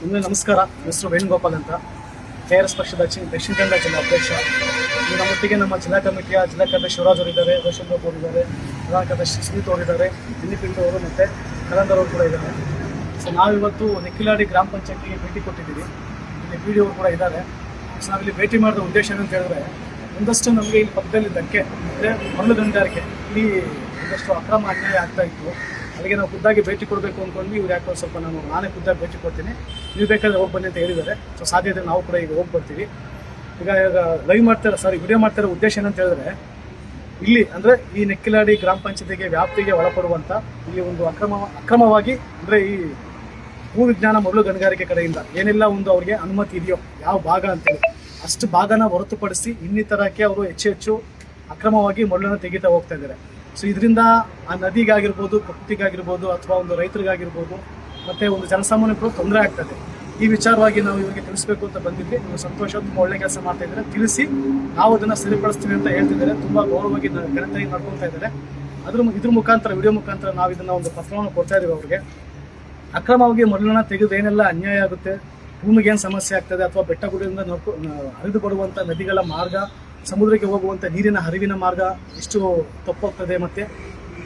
ನಿಮಗೆ ನಮಸ್ಕಾರ. ಹೆಸರು ವೇಣುಗೋಪಾಲ್ ಅಂತ. ಕೆ ಆರ್ ಎಸ್ ಪಕ್ಷದ ದಕ್ಷಿಣ ಕನ್ನಡ ಜಿಲ್ಲಾ ಅಧ್ಯಕ್ಷ. ಈಗ ನಮ್ಮೊಟ್ಟಿಗೆ ನಮ್ಮ ಜಿಲ್ಲಾ ಕಮಿಟಿಯ ಜಿಲ್ಲಾ ಕಾರ್ಯದರ್ಶಿ ಶಿವರಾಜ್ ಅವರಿದ್ದಾರೆ, ರೋಷನ್ ಬಾಬು ಅವರಿದ್ದಾರೆ ಪ್ರಧಾನ ಕಾರ್ಯದರ್ಶಿ ಸುನೀತ್ ಅವರಿದ್ದಾರೆ ದಿಲೀಪ್ ಅವರು ಮತ್ತು ಕಲಂದರ್ ಅವರು ಕೂಡ ಇದ್ದಾರೆ. ಸೊ ನಾವಿವತ್ತು ನಿಖಿಲಾಡಿ ಗ್ರಾಮ ಪಂಚಾಯತಿಗೆ ಭೇಟಿ ಕೊಟ್ಟಿದ್ದೀವಿ. ಇಲ್ಲಿ ಪಿ ಡಿ ಅವರು ಕೂಡ ಇದ್ದಾರೆ. ಸೊ ನಾವಿಲ್ಲಿ ಭೇಟಿ ಮಾಡಿದ ಉದ್ದೇಶ ಏನಂತ ಹೇಳಿದ್ರೆ, ಒಂದಷ್ಟು ನಮಗೆ ಇಲ್ಲಿ ಪಕ್ಕದಲ್ಲಿ ಧಕ್ಕೆ ಅಂದರೆ ಮರಳು ಇಲ್ಲಿ ಒಂದಷ್ಟು ಅಕ್ರಮ ಅನ್ಯಾಯ ಆಗ್ತಾ ಇತ್ತು. ಅಲ್ಲಿಗೆ ನಾವು ಖುದ್ದಾಗಿ ಭೇಟಿ ಕೊಡಬೇಕು ಅಂದ್ಕೊಂಡು ಇವ್ರು ಯಾಕೋ ಸ್ವಲ್ಪ ನಾನು ನಾನೇ ಖುದ್ದಾಗಿ ಭೇಟಿ ಕೊಡ್ತೀನಿ. ನೀವು ಬೇಕಾದ್ರೆ ಹೋಗಿ ಬನ್ನಿ ಅಂತ ಹೇಳಿದ್ದಾರೆ. ಸೊ ಸಾಧ್ಯತೆ ನಾವು ಕೂಡ ಈಗ ಹೋಗಿ ಬರ್ತೀವಿ. ಈಗ ಇವಾಗ ಲೈವ್ ಮಾಡ್ತಾರೆ ಸಾರಿ ವಿಡಿಯೋ ಮಾಡ್ತಿರೋ ಉದ್ದೇಶ ಏನಂತ ಹೇಳಿದ್ರೆ, ಇಲ್ಲಿ ಅಂದರೆ ಈ ನೆಕ್ಕಿಲಾಡಿ ಗ್ರಾಮ ಪಂಚಾಯತಿಗೆ, ವ್ಯಾಪ್ತಿಗೆ ಒಳಪಡುವಂಥ ಇಲ್ಲಿ ಒಂದು ಅಕ್ರಮ, ಅಕ್ರಮವಾಗಿ ಅಂದರೆ ಈ ಭೂ ವಿಜ್ಞಾನ ಮರಳು ಗಣಿಗಾರಿಕೆ ಕಡೆಯಿಂದ ಏನೆಲ್ಲ ಒಂದು ಅವ್ರಿಗೆ ಅನುಮತಿ ಇದೆಯೋ ಯಾವ ಭಾಗ ಅಂತೇಳಿ ಅಷ್ಟು ಭಾಗನ ಹೊರತುಪಡಿಸಿ ಇನ್ನಿತರಕ್ಕೆ ಅವರು ಹೆಚ್ಚು ಹೆಚ್ಚು ಅಕ್ರಮವಾಗಿ ಮರಳನ್ನು ತೆಗೀತಾ ಹೋಗ್ತಾ ಇದ್ದಾರೆ. ಸೊ ಇದರಿಂದ ಆ ನದಿಗಾಗಿರ್ಬೋದು ಪ್ರಕೃತಿಗಾಗಿರ್ಬೋದು ಅಥವಾ ಒಂದು ರೈತರಿಗಾಗಿರ್ಬೋದು, ಮತ್ತೆ ಒಂದು ಜನಸಾಮಾನ್ಯರು ತೊಂದರೆ ಆಗ್ತದೆ. ಈ ವಿಚಾರವಾಗಿ ನಾವು ಇವರಿಗೆ ತಿಳಿಸ್ಬೇಕು ಅಂತ ಬಂದಿದ್ವಿ. ನೀವು ಸಂತೋಷ, ತುಂಬ ಒಳ್ಳೆ ಕೆಲಸ ಮಾಡ್ತಾ ಇದ್ದಾರೆ. ತಿಳಿಸಿ, ನಾವು ಅದನ್ನ ಸರಿಪಡಿಸ್ತೀವಿ ಅಂತ ಹೇಳ್ತಿದ್ದಾರೆ. ತುಂಬಾ ಗೌರವವಾಗಿ ಘನತೆಯಾಗಿ ನಡ್ಕೊಳ್ತಾ ಇದ್ದಾರೆ. ಅದ್ರ ಇದ್ರ ಮುಖಾಂತರ, ವಿಡಿಯೋ ಮುಖಾಂತರ ನಾವು ಇದನ್ನ ಒಂದು ಪತ್ರವನ್ನು ಕೊಡ್ತಾ ಇದ್ದೀವಿ ಅವ್ರಿಗೆ. ಅಕ್ರಮವಾಗಿ ಮರಳನ್ನ ತೆಗೆದು ಏನೆಲ್ಲ ಅನ್ಯಾಯ ಆಗುತ್ತೆ, ಭೂಮಿಗೆ ಏನು ಸಮಸ್ಯೆ ಆಗ್ತದೆ, ಅಥವಾ ಬೆಟ್ಟ ಗುಡಿಯಿಂದ ಹರಿದು ಬರುವಂಥ ನದಿಗಳ ಮಾರ್ಗ ಸಮುದ್ರಕ್ಕೆ ಹೋಗುವಂಥ ನೀರಿನ ಹರಿವಿನ ಮಾರ್ಗ ಎಷ್ಟು ತಪ್ಪಾಗ್ತದೆ ಮತ್ತು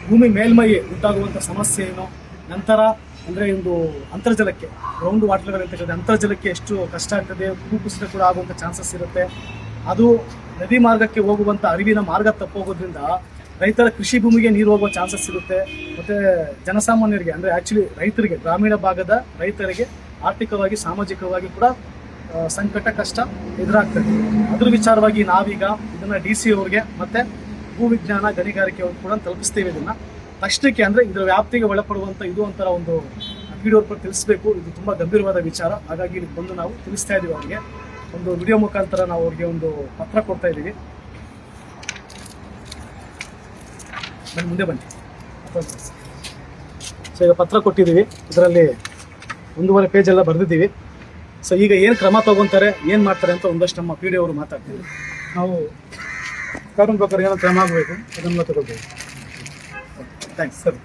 ಭೂಮಿ ಮೇಲ್ಮೈ ಉಂಟಾಗುವಂಥ ಸಮಸ್ಯೆ ಏನು? ನಂತರ ಅಂದರೆ ಒಂದು ಅಂತರ್ಜಲಕ್ಕೆ ಗ್ರೌಂಡ್ ವಾಟರ್ಗಳು ಅಂತ ಹೇಳಿದ್ರೆ ಅಂತರ್ಜಲಕ್ಕೆ ಎಷ್ಟು ಕಷ್ಟ ಆಗ್ತದೆ? ಭೂಕುಸಿತ ಕೂಡ ಆಗುವಂಥ ಚಾನ್ಸಸ್ ಇರುತ್ತೆ. ಅದು ನದಿ ಮಾರ್ಗಕ್ಕೆ ಹೋಗುವಂಥ ಅರಿವಿನ ಮಾರ್ಗ ತಪ್ಪೋಗೋದ್ರಿಂದ ರೈತರ ಕೃಷಿ ಭೂಮಿಗೆ ನೀರು ಹೋಗುವ ಚಾನ್ಸಸ್ ಇರುತ್ತೆ. ಮತ್ತು ಜನಸಾಮಾನ್ಯರಿಗೆ ಅಂದರೆ ಆ್ಯಕ್ಚುಲಿ ರೈತರಿಗೆ, ಗ್ರಾಮೀಣ ಭಾಗದ ರೈತರಿಗೆ ಆರ್ಥಿಕವಾಗಿ, ಸಾಮಾಜಿಕವಾಗಿ ಕೂಡ ಸಂಕಟ ಕಷ್ಟ ಎದುರಾಗ್ತದೆ. ಅದ್ರ ವಿಚಾರವಾಗಿ ನಾವೀಗ ಇದನ್ನ ಡಿ ಸಿ ಅವ್ರಿಗೆ ಮತ್ತೆ ಭೂ ವಿಜ್ಞಾನ ಗಣಿಗಾರಿಕೆ ಅವ್ರಿಗೆ ಕೂಡ ತಲುಪಿಸ್ತೀವಿ ಇದನ್ನ. ತಕ್ಷಣಕ್ಕೆ ಅಂದ್ರೆ ಇದರ ವ್ಯಾಪ್ತಿಗೆ ಒಳಪಡುವಂತ ಇದು ಒಂಥರ ಒಂದು ವಿಡಿಯೋ ತಿಳಿಸ್ಬೇಕು. ಇದು ತುಂಬಾ ಗಂಭೀರವಾದ ವಿಚಾರ. ಹಾಗಾಗಿ ಇಲ್ಲಿ ಬಂದು ನಾವು ತಿಳಿಸ್ತಾ ಇದೀವಿ ಅವ್ರಿಗೆ. ಒಂದು ವಿಡಿಯೋ ಮುಖಾಂತರ ನಾವು ಅವ್ರಿಗೆ ಒಂದು ಪತ್ರ ಕೊಡ್ತಾ ಇದೀವಿ. ಬನ್ನಿ, ಮುಂದೆ ಬನ್ನಿ. ಸೊ ಈಗ ಪತ್ರ ಕೊಟ್ಟಿದ್ದೀವಿ ಇದರಲ್ಲಿ ಒಂದೂವರೆ ಪೇಜ್ ಎಲ್ಲ ಬರೆದಿದ್ದೀವಿ. ಸೊ ಈಗ ಏನು ಕ್ರಮ ತಗೊಂತಾರೆ, ಏನು ಮಾಡ್ತಾರೆ ಅಂತ ಒಂದಷ್ಟು ನಮ್ಮ ಪಿ ಡಿ ಅವರು ಮಾತಾಡ್ತೀವಿ ನಾವು ಕಾನೂನು ಪ್ರಕಾರ ಏನೋ ಕ್ರಮ ಆಗಬೇಕು ಅದನ್ನು ತಗೋಬೇಕು. Thanks sir